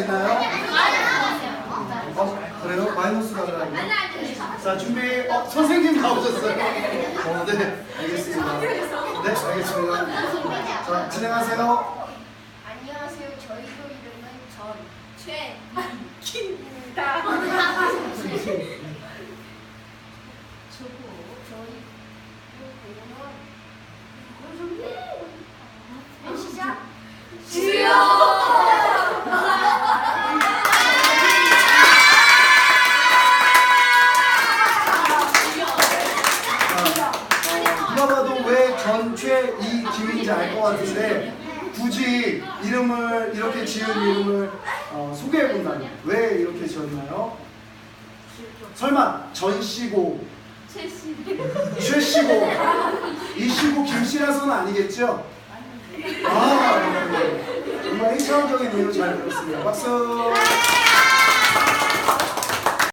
있나요? 어? 그래요? 마이너스가 그러는 자, 준비. 어, 선생님 나오셨어요. 어, 네, 알겠습니다. 네, 알겠습니다. 자, 진행하세요. 주요 전최 이 김인지 알 것 같은데 굳이 이름을 이렇게 지은 이름을 어, 소개해 본다면 왜 이렇게 지었나요? 설마 전씨고 최씨고 이씨고 김씨라서는 아니겠죠? 아, 네. 정말 일차원적인 이유 잘 들었습니다. 박수.